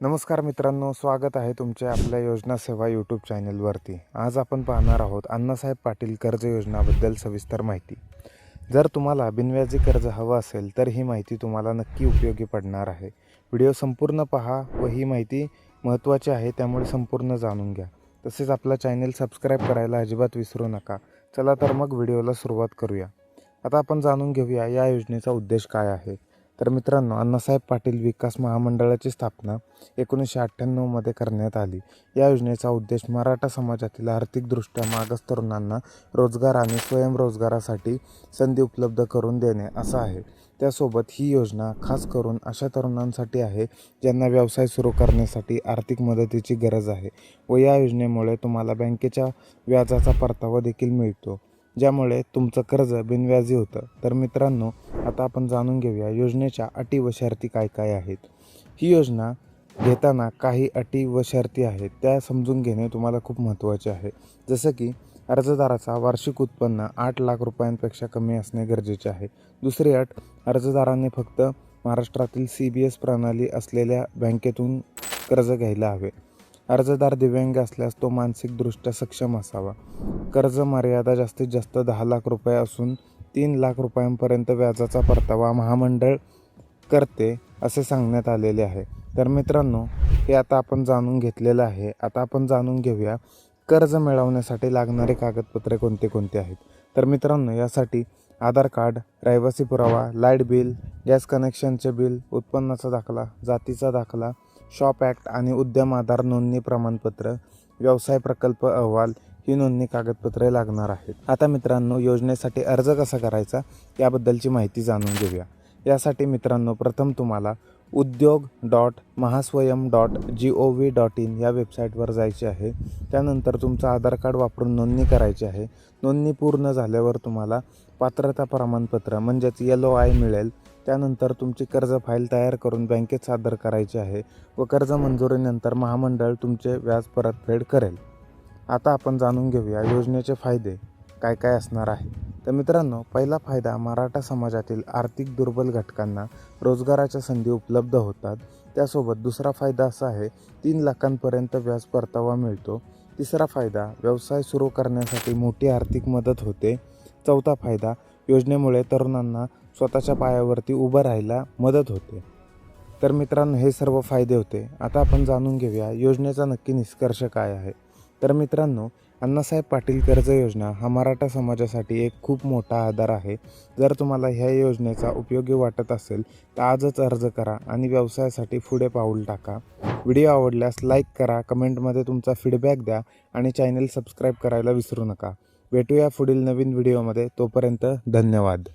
नमस्कार मित्रांनो स्वागत आहे तुमच्या आपल्या योजना सेवा यूट्यूब चॅनलवरती आज आपण पाहणार आहोत अण्णासाहेब पाटील कर्ज योजनाबद्दल सविस्तर माहिती. जर तुम्हाला बिनव्याजी कर्ज हवं असेल तर ही माहिती तुम्हाला नक्की उपयोगी पडणार आहे. व्हिडिओ संपूर्ण पहा व ही माहिती महत्त्वाची आहे त्यामुळे संपूर्ण जाणून घ्या. तसेच आपला चॅनल सबस्क्राईब करायला अजिबात विसरू नका. चला तर मग व्हिडिओला सुरुवात करूया. आता आपण जाणून घेऊया या योजनेचा उद्देश काय आहे? तर मित्रांनो अण्णासाहेब पाटील विकास महामंडळाची स्थापना एकोणीसशे अठ्ठ्याण्णवमध्ये करण्यात आली. या योजनेचा उद्देश मराठा समाजातील आर्थिकदृष्ट्या मागास तरुणांना रोजगार आणि स्वयंरोजगारासाठी संधी उपलब्ध करून देणे असा आहे. त्यासोबत ही योजना खास करून अशा तरुणांसाठी आहे ज्यांना व्यवसाय सुरू करण्यासाठी आर्थिक मदतीची गरज आहे व या योजनेमुळे तुम्हाला बँकेच्या व्याजाचा परतावा देखील मिळतो ज्यामुळे तुमचं कर्ज बिनव्याजी होतं. तर मित्रांनो आता आपण जाणून घेऊया योजनेच्या अटी व शर्ती काय काय आहेत. ही योजना घेताना काही अटी व शर्ती आहेत त्या समजून घेणे तुम्हाला खूप महत्त्वाचे आहे. जसं की अर्जदाराचा वार्षिक उत्पन्न आठ लाख रुपयांपेक्षा कमी असणे गरजेचे आहे. दुसरी अट अर्जदाराने फक्त महाराष्ट्रातील सी बी एस प्रणाली असलेल्या बँकेतून कर्ज घ्यायला हवे. अर्जदार दिव्यांग असल्यास तो मानसिकदृष्ट्या सक्षम असावा. कर्ज मर्यादा जास्तीत जास्त दहा लाख रुपये असून तीन लाख रुपयांपर्यंत व्याजाचा परतावा महामंडळ करते असे सांगण्यात आलेले आहे. तर मित्रांनो हे आता आपण जाणून घेतलेलं आहे. आता आपण जाणून घेऊया कर्ज मिळवण्यासाठी लागणारे कागदपत्रे कोणते कोणते आहेत? तर मित्रांनो यासाठी आधार कार्ड रहिवासी पुरावा लाइट बिल गॅस कनेक्शनचे बिल उत्पन्नाचा दाखला जातीचा दाखला शॉप ॲक्ट आणि उद्यम आधार नोंदणी प्रमाणपत्र व्यवसाय प्रकल्प अहवाल ही नोंदणी कागदपत्रे लागणार आहेत. आता मित्रांनो योजनेसाठी अर्ज कसा करायचा याबद्दलची माहिती जाणून घेऊया. यासाठी मित्रांनो प्रथम तुम्हाला Udyog dot Mahaswayam dot G O V dot in या वेबसाईटवर जायचे आहे. त्यानंतर तुमचं आधार कार्ड वापरून नोंदणी करायची आहे. नोंदणी पूर्ण झाल्यावर तुम्हाला पात्रता प्रमाणपत्र म्हणजेच येलो आय मिळेल. त्यानंतर तुमची कर्ज फाईल तयार करून बँकेत सादर करायची आहे व कर्ज मंजुरीनंतर महामंडळ तुमचे व्याज परतफेड करेल. आता आपण जाणून घेऊया योजनेचे फायदे काय काय असणार आहे. तर मित्रांनो पहिला फायदा मराठा समाजातील आर्थिक दुर्बल घटकांना रोजगाराच्या संधी उपलब्ध होतात. त्यासोबत दुसरा फायदा असा आहे तीन लाखांपर्यंत व्याज परतावा मिळतो. तिसरा फायदा व्यवसाय सुरू करण्यासाठी मोठी आर्थिक मदत होते. चौथा फायदा योजनेमुळे तरुणांना स्वतःच्या पायावरती उभं राहायला मदत होते. तर मित्रांनो हे सर्व फायदे होते. आता आपण जाणून घेऊया योजनेचा नक्की निष्कर्ष काय आहे. तर मित्रांनो अण्णासाहेब पाटील कर्ज योजना हा मराठा समाजासाठी एक खूप मोठा आधार आहे. जर तुम्हाला ह्या योजनेचा उपयोगी वाटत असेल तर आजच अर्ज करा आणि व्यवसायासाठी पुढे पाऊल टाका. व्हिडिओ आवडल्यास लाईक करा कमेंटमध्ये तुमचा फीडबॅक द्या आणि चॅनल सबस्क्राईब करायला विसरू नका. भेटूया पुढील नवीन व्हिडिओमध्ये. तोपर्यंत धन्यवाद.